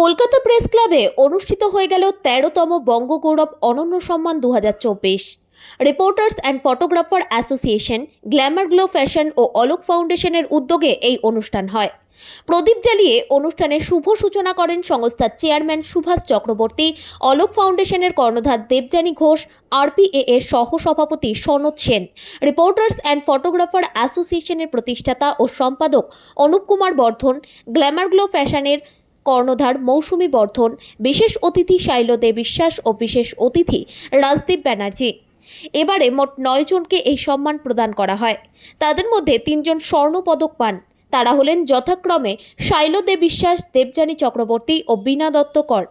Kolkata press ক্লাবে অনুষ্ঠিত হয়ে গেল তেরোতম বঙ্গগৌরব অনন্য সম্মান দু হাজার চব্বিশ। Reporters and photographer association, glamour glow fashion ও অলোক ফাউন্ডেশনের উদ্যোগে এই অনুষ্ঠান হয়। প্রদীপ জ্বালিয়ে অনুষ্ঠানের শুভ সূচনা করেন সংস্থার চেয়ারম্যান সুভাষ চক্রবর্তী, অলোক ফাউন্ডেশনের কর্ণধার দেবযানী ঘোষ আরপিএ এর সহ সভাপতি সনদ সেন। রিপোর্টার্স অ্যান্ড ফটোগ্রাফার অ্যাসোসিয়েশনের প্রতিষ্ঠাতা ও সম্পাদক অনুপ কুমার বর্ধন, গ্ল্যামার গ্লো ফ্যাশনের কর্ণধার মৌসুমি বর্ধন, বিশেষ অতিথি শাইল দে বিশ্বাস ও বিশেষ অতিথি রাজদীপ ব্যানার্জি। এবারে মোট নয় জনকে এই সম্মান প্রদান করা হয়। তাদের মধ্যে তিনজন স্বর্ণপদক পান। তারা হলেন যথাক্রমে শাইল দে বিশ্বাস, দেবযানী চক্রবর্তী ও বীণা দত্ত কর।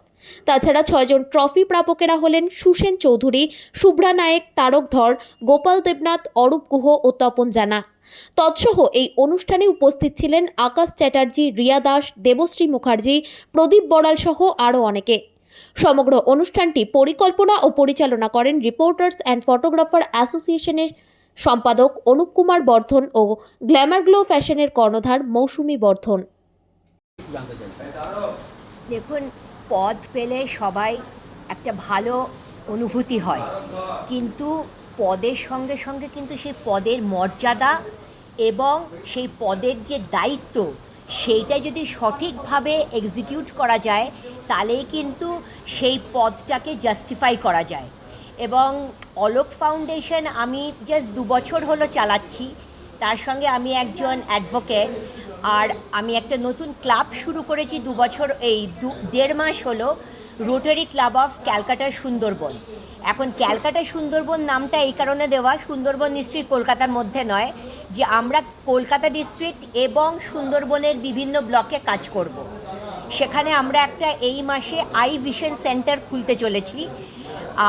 তাছাড়া ছয়জন ট্রফি প্রাপকেরা হলেন সুসেন চৌধুরী, শুভ্রা নায়েক, তারক ধর, গোপাল দেবনাথ, অরূপ গুহ ও তপন জানা। তৎসহ এই অনুষ্ঠানে উপস্থিত ছিলেন আকাশ চ্যাটার্জি, রিয়া দাস, দেবশ্রী মুখার্জি, প্রদীপ বড়াল সহ আরও অনেকে। সমগ্র অনুষ্ঠানটি পরিকল্পনা ও পরিচালনা করেন রিপোর্টার্স অ্যান্ড ফটোগ্রাফার অ্যাসোসিয়েশনের সম্পাদক অনুপ কুমার বর্ধন ও গ্ল্যামার গ্লো ফ্যাশনের কর্ণধার মৌসুমী বর্ধন। দেখুন, পদ পেলে সবাই একটা ভালো অনুভূতি হয়। কিন্তু পদের সঙ্গে সঙ্গে কিন্তু সেই পদের মর্যাদা এবং সেই পদের যে দায়িত্ব, সেইটা যদি সঠিকভাবে এক্সিকিউট করা যায়, তাহলেই কিন্তু সেই পদটাকে জাস্টিফাই করা যায়। এবং অলোক ফাউন্ডেশন আমি জাস্ট দু বছর হলো চালাচ্ছি। তার সঙ্গে আমি একজন অ্যাডভোকেট আর আমি একটা নতুন ক্লাব শুরু করেছি দু বছর, এই দু, দেড় মাস হলো rotary club of Calcutta Sundarban. এখন ক্যালকাটা সুন্দরবন নামটা এই কারণে দেওয়া, সুন্দরবন নিশ্চয়ই কলকাতার মধ্যে নয়, যে আমরা কলকাতা ডিস্ট্রিক্ট এবং সুন্দরবনের বিভিন্ন ব্লকে কাজ করব। সেখানে আমরা একটা এই মাসে আই ভিশন সেন্টার খুলতে চলেছি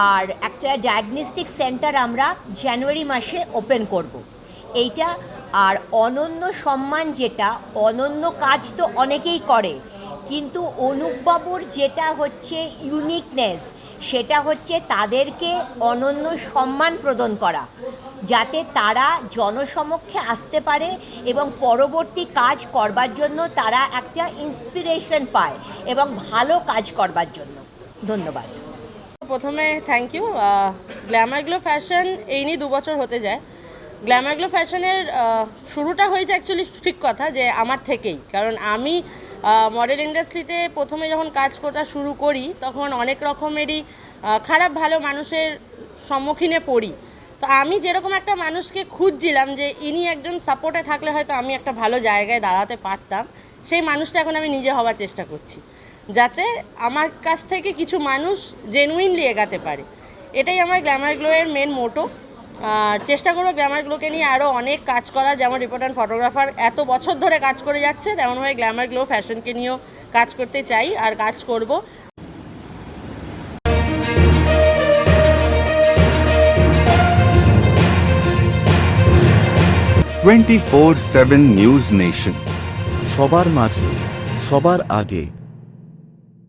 আর একটা ডায়াগনস্টিক সেন্টার আমরা জানুয়ারি মাসে ওপেন করব। এইটা আর অনন্য সম্মান যেটা, অনন্য কাজ তো অনেকেই করে, কিন্তু অনুপবাবুর যেটা হচ্ছে ইউনিকনেস সেটা হচ্ছে তাদেরকে অনন্য সম্মান প্রদান করা যাতে তারা জনসমক্ষে আসতে পারে এবং পরবর্তী কাজ করবার জন্য তারা একটা ইন্সপিরেশন পায় এবং ভালো কাজ করবার জন্য। ধন্যবাদ। প্রথমে thank you glamour glow fashion এই নিয়ে দু বছর হতে যায়। গ্ল্যামার গ্লো ফ্যাশনের শুরুটা হয়েছে অ্যাকচুয়ালি ঠিক কথা যে আমার থেকেই। কারণ আমি মডেল ইন্ডাস্ট্রিতে প্রথমে যখন কাজ করতে শুরু করি, তখন অনেক রকমেরই খারাপ ভালো মানুষের সম্মুখীনে পড়ি। তো আমি যেরকম একটা মানুষকে খুঁজছিলাম যে ইনি একজন সাপোর্টে থাকলে হয়তো আমি একটা ভালো জায়গায় দাঁড়াতে পারতাম, সেই মানুষটা এখন আমি নিজে হওয়ার চেষ্টা করছি। যাতে আমার কাছ থেকে কিছু মানুষ জেনুইনলি এগাতে পারে। এটাই আমার গ্ল্যামার গ্লোয়ের মেন মোটো চেষ্টা করব গ্ল্যামার গ্লোকে নিয়ে আরও অনেক কাজ করা যেমন রিপোর্টার ফটোগ্রাফার এত বছর ধরে কাজ করে যাচ্ছে, তেমনভাবে গ্ল্যামার গ্লো ফ্যাশনকে নিয়েও কাজ করতে চাই আর কাজ করব। Twenty four seven news nation. সবার মাঝে সবার আগে